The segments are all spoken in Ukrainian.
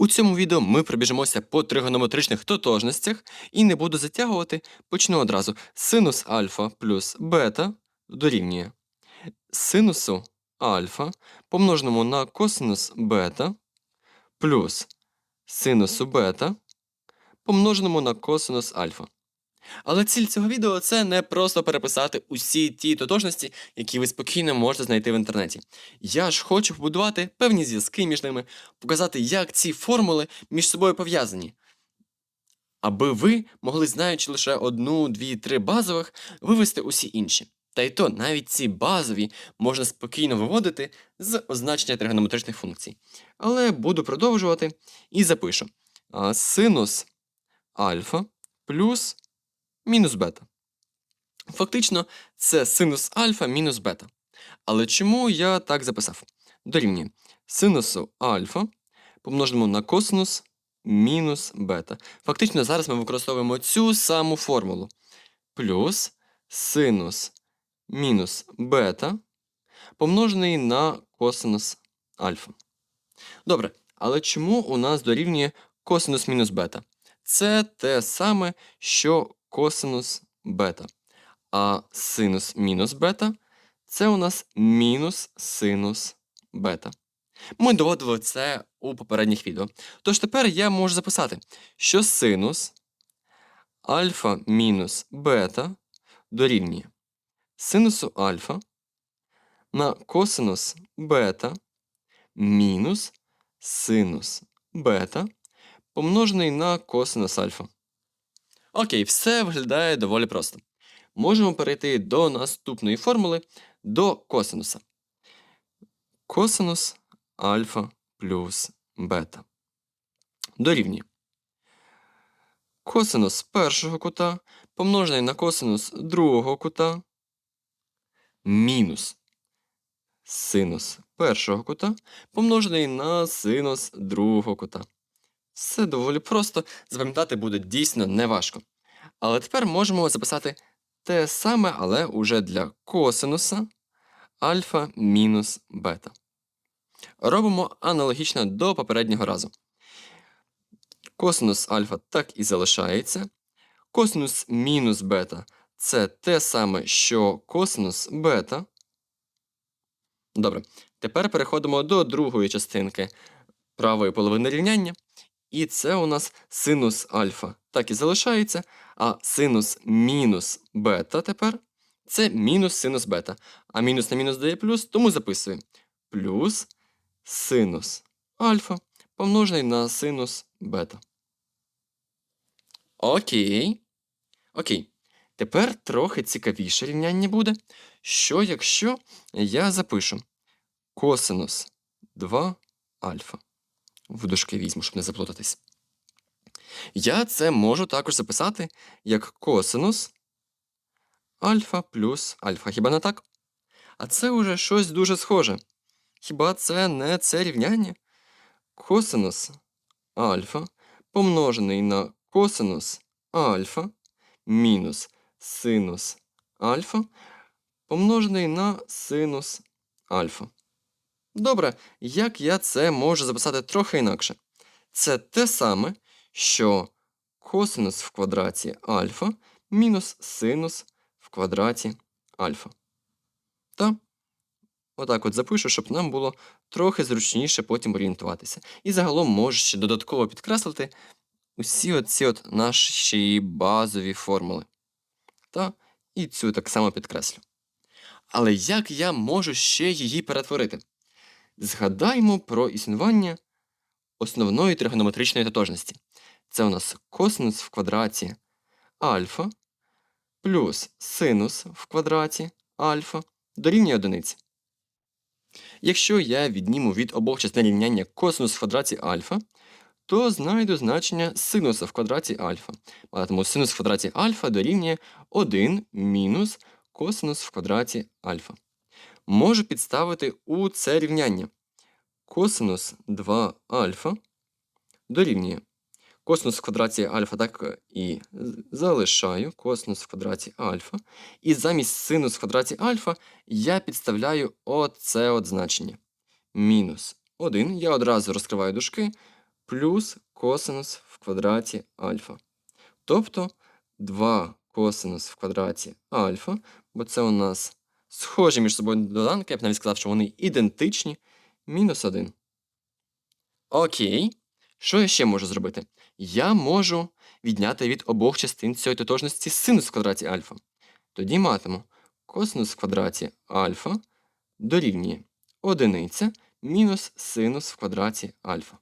У цьому відео ми пробіжимося по тригонометричних тотожностях і не буду затягувати, почну одразу. Синус альфа плюс бета дорівнює синусу альфа помноженому на косинус бета плюс синусу бета помноженому на косинус альфа. Але ціль цього відео це не просто переписати усі ті тотожності, які ви спокійно можете знайти в інтернеті. Я ж хочу побудувати певні зв'язки між ними, показати, як ці формули між собою пов'язані. Аби ви могли, знаючи лише одну, дві, три базових, вивести усі інші. Та й то навіть ці базові можна спокійно виводити з означення тригонометричних функцій. Але буду продовжувати і запишу синус альфа плюс мінус бета. Фактично, це синус альфа мінус бета. Але чому я так записав? Дорівнює синусу альфа помножимо на косинус мінус бета. Фактично, зараз ми використовуємо цю саму формулу. Плюс синус мінус бета помножений на косинус альфа. Добре, але чому у нас дорівнює косинус мінус бета? Це те саме, що косинус бета. А синус мінус бета це у нас мінус синус бета. Ми доводили це у попередніх відео. Тож тепер я можу записати, що синус альфа мінус бета дорівнює синусу альфа на косинус бета мінус синус бета помножений на косинус альфа. Окей, все виглядає доволі просто. Можемо перейти до наступної формули до косинуса. Косинус альфа плюс бета. Дорівнює. Косинус першого кута помножений на косинус другого кута мінус синус першого кута помножений на синус другого кута. Все доволі просто, запам'ятати буде дійсно неважко. Але тепер можемо записати те саме, але уже для косинуса альфа мінус бета. Робимо аналогічно до попереднього разу. Косинус альфа так і залишається. Косинус мінус бета це те саме, що косинус бета. Добре. Тепер переходимо до другої частинки правої половини рівняння. І це у нас синус альфа. Так і залишається. А синус мінус бета тепер це мінус синус бета. А мінус на мінус дає плюс, тому записуємо. Плюс синус альфа помножений на синус бета. Окей. Окей. Тепер трохи цікавіше рівняння буде. Що якщо я запишу косинус 2 альфа в дужки візьму, щоб не заплутатись. Я це можу також записати як косинус альфа плюс альфа. Хіба не так? А це вже щось дуже схоже. Хіба це не це рівняння? Косинус альфа помножений на косинус альфа мінус синус альфа помножений на синус альфа. Добре, як я це можу записати трохи інакше? Це те саме, що косинус в квадраті альфа мінус синус в квадраті альфа. Та отак от запишу, щоб нам було трохи зручніше потім орієнтуватися. І загалом можу ще додатково підкреслити усі оці от наші базові формули. Та і цю так само підкреслю. Але як я можу ще її перетворити? Згадаймо про існування основної тригонометричної тотожності. Це у нас косинус в квадраті альфа плюс синус в квадраті альфа дорівнює одиниці. Якщо я відніму від обох частин рівняння косинус в квадраті альфа, то знайду значення синуса в квадраті альфа. Тому синус в квадраті альфа дорівнює 1 мінус косинус в квадраті альфа можу підставити у це рівняння. Косинус 2 альфа дорівнює. Косинус в квадраті альфа так і залишаю косинус в квадраті альфа. І замість синус в квадраті альфа я підставляю оце от значення. Мінус 1. Я одразу розкриваю дужки. плюс косинус в квадраті альфа. Тобто 2 косинус в квадраті альфа, бо це у нас схожі між собою доданки, я б навіть сказав, що вони ідентичні, мінус 1. Окей. Що я ще можу зробити? Я можу відняти від обох частин цієї тотожності синус в квадраті альфа. Тоді матиму косинус в квадраті альфа дорівнює одиниця мінус синус в квадраті альфа.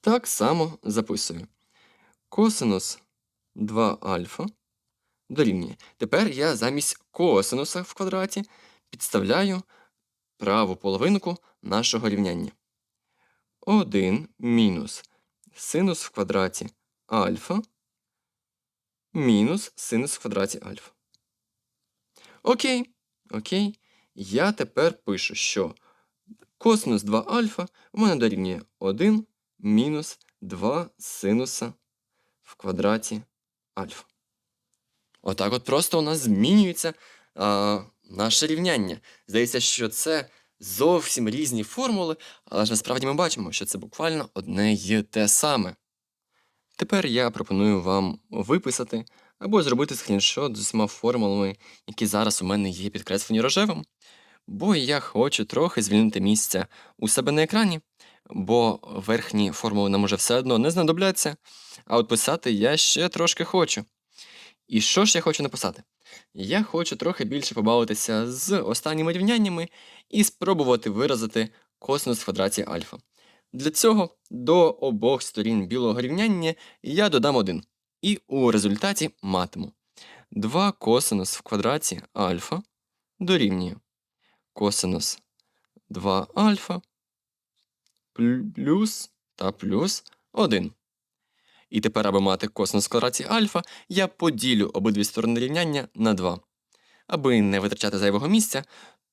Так само записую. Косинус 2 альфа дорівнює. Тепер я замість косинуса в квадраті підставляю праву половинку нашого рівняння. 1 мінус синус в квадраті альфа мінус синус в квадраті альфа. Окей, окей. Я тепер пишу, що косинус 2 альфа у мене дорівнює 1 мінус 2 синуса в квадраті альфа. Отак от просто у нас змінюється а, наше рівняння. Здається, що це зовсім різні формули, але ж насправді ми бачимо, що це буквально одне й те саме. Тепер я пропоную вам виписати або зробити скріншот з усіма формулами, які зараз у мене є підкреслені рожевим, бо я хочу трохи звільнити місця у себе на екрані, бо верхні формули нам уже все одно не знадобляться, а от писати я ще трошки хочу. І що ж я хочу написати? Я хочу трохи більше побавитися з останніми рівняннями і спробувати виразити косинус в квадраті альфа. Для цього до обох сторін білого рівняння я додам 1. І у результаті матиму 2 косинус в квадраті альфа дорівнює косинус 2 альфа плюс та плюс 1. І тепер, аби мати косинус в квадраті альфа, я поділю обидві сторони рівняння на 2. Аби не витрачати зайвого місця,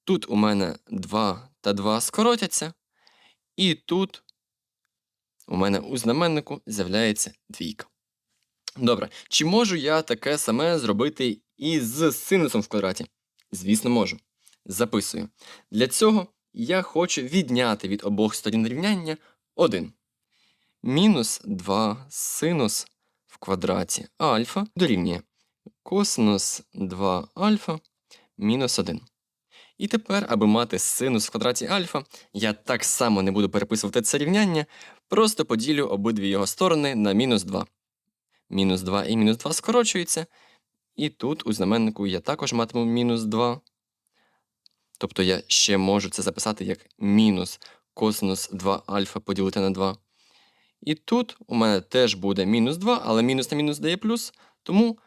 тут у мене 2 та 2 скоротяться, і тут у мене у знаменнику з'являється двійка. Добре, чи можу я таке саме зробити і з синусом в квадраті? Звісно, можу. Записую. Для цього я хочу відняти від обох сторін рівняння 1. Мінус 2 синус в квадраті альфа дорівнює косинус 2 альфа мінус 1. І тепер, аби мати синус в квадраті альфа, я так само не буду переписувати це рівняння, просто поділю обидві його сторони на мінус 2. Мінус 2 і мінус 2 скорочуються, і тут у знаменнику я також матиму мінус 2. Тобто я ще можу це записати як мінус косинус 2 альфа поділити на 2. І тут у мене теж буде мінус 2, але мінус на мінус дає плюс. Тому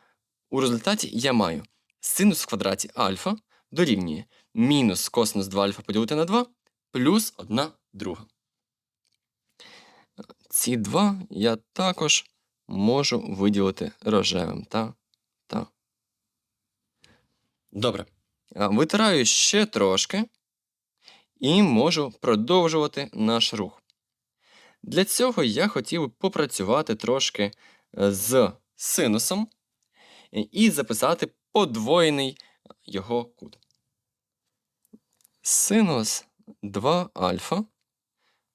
у результаті я маю синус в квадраті альфа дорівнює мінус косинус 2 альфа поділити на 2 плюс 1 друга. Ці два я також можу виділити рожевим. Та, та. Добре. Витираю ще трошки і можу продовжувати наш рух. Для цього я хотів попрацювати трошки е, з синусом і записати подвоєний його кут. Синус 2 альфа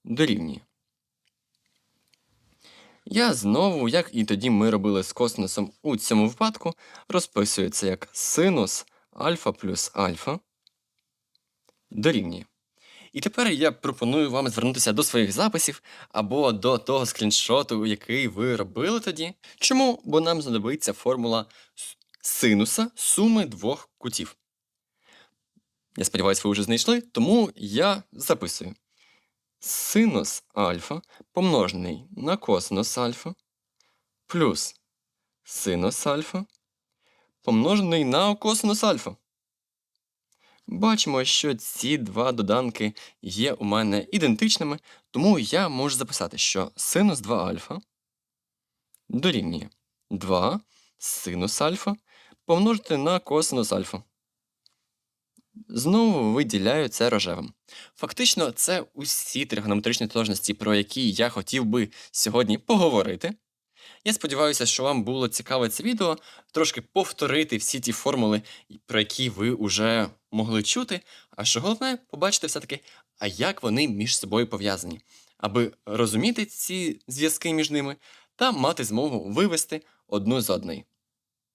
дорівнює. Я знову, як і тоді ми робили з косинусом у цьому випадку, розписую це як синус альфа плюс альфа дорівнює. І тепер я пропоную вам звернутися до своїх записів або до того скріншоту, який ви робили тоді. Чому? Бо нам знадобиться формула синуса суми двох кутів. Я сподіваюся, ви вже знайшли, тому я записую. Синус альфа помножений на косинус альфа плюс синус альфа помножений на косинус альфа. Бачимо, що ці два доданки є у мене ідентичними, тому я можу записати, що синус 2 альфа дорівнює 2 синус альфа помножити на косинус альфа. Знову виділяю це рожевим. Фактично, це усі тригонометричні тотожності, про які я хотів би сьогодні поговорити. Я сподіваюся, що вам було цікаве це відео, трошки повторити всі ті формули, про які ви вже могли чути. А що головне, побачити все-таки, а як вони між собою пов'язані. аби розуміти ці зв'язки між ними та мати змогу вивести одну з одної.